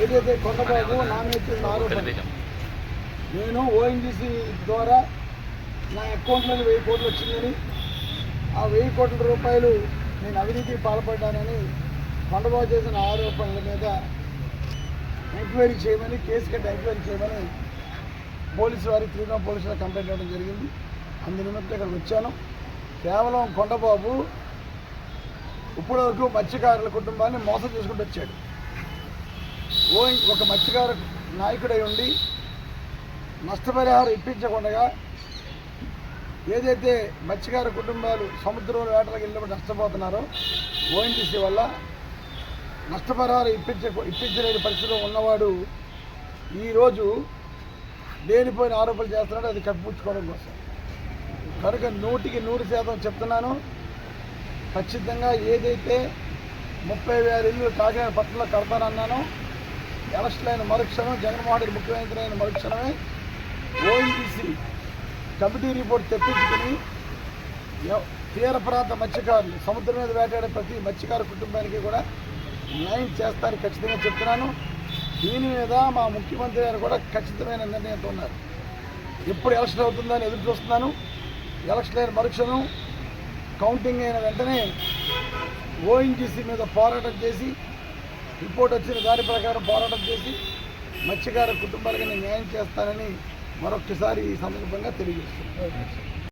ఏదైతే కొండబాబు నా మీద చేసిన ఆరోపణ నేను ఓఎన్జీసీ ద్వారా నా అకౌంట్లోకి వెయ్యి కోట్లు వచ్చిందని ఆ వెయ్యి కోట్ల రూపాయలు నేను అవినీతికి పాల్పడ్డానని కొండబాబు చేసిన ఆరోపణల మీద ఎంక్వైరీ చేయమని కేసు కట్టి ఎంక్వైరీ చేయమని పోలీసు వారి త్రిపుర పోలీసులు కంప్లైంట్ ఇవ్వడం జరిగింది. అందు నిమిత్తం ఇక్కడికి వచ్చాను. కేవలం కొండబాబు ఇప్పటివరకు మత్స్యకారుల కుటుంబాన్ని మోసం చేసుకుంటూ వచ్చాడు. ఓ ఒక మత్స్యకార నాయకుడై ఉండి నష్టపరిహారం ఇప్పించకుండా ఏదైతే మత్స్యకార కుటుంబాలు సముద్రంలో వేటలకు వెళ్ళినప్పుడు నష్టపోతున్నారో ఓఎన్టీసీ వల్ల నష్టపరిహారం ఇప్పించ ఇప్పించలేని పరిస్థితిలో ఉన్నవాడు ఈరోజు దేనిపోయిన ఆరోపణలు చేస్తున్నాడు అది కప్పిపుచ్చుకోవడం కోసం. కనుక నూటికి నూరు శాతం చెప్తున్నాను ఖచ్చితంగా ఏదైతే ముప్పై వేల ఇల్లు కాకినాడ పట్టణంలో కడతానన్నానో ఎలక్షన్ అయిన మరుక్షణం జగన్మోహన్ రెడ్డి ముఖ్యమంత్రి అయిన మరుక్షణమే ఓఎన్టీసీ కమిటీ రిపోర్ట్ తెప్పించుకుని తీర ప్రాంత మత్స్యకారులు సముద్రం మీద వేటాడే ప్రతి మత్స్యకారు కుటుంబానికి కూడా న్యాయం చేస్తారని ఖచ్చితంగా చెప్తున్నాను. దీని మీద మా ముఖ్యమంత్రి గారు కూడా ఖచ్చితమైన నిర్ణయంతో ఉన్నారు. ఎప్పుడు ఎలక్షన్ అవుతుందని ఎదురు చూస్తున్నాను. ఎలక్షన్ అయిన మరుక్షణం కౌంటింగ్ అయిన వెంటనే ఓఎన్జీసీ మీద పోరాటం చేసి రిపోర్ట్ వచ్చిన దాని ప్రకారం పోరాటం చేసి మత్స్యకార కుటుంబాలకి న్యాయం చేస్తానని మరొకసారి ఈ సందర్భంగా తెలియజేస్తున్నాను.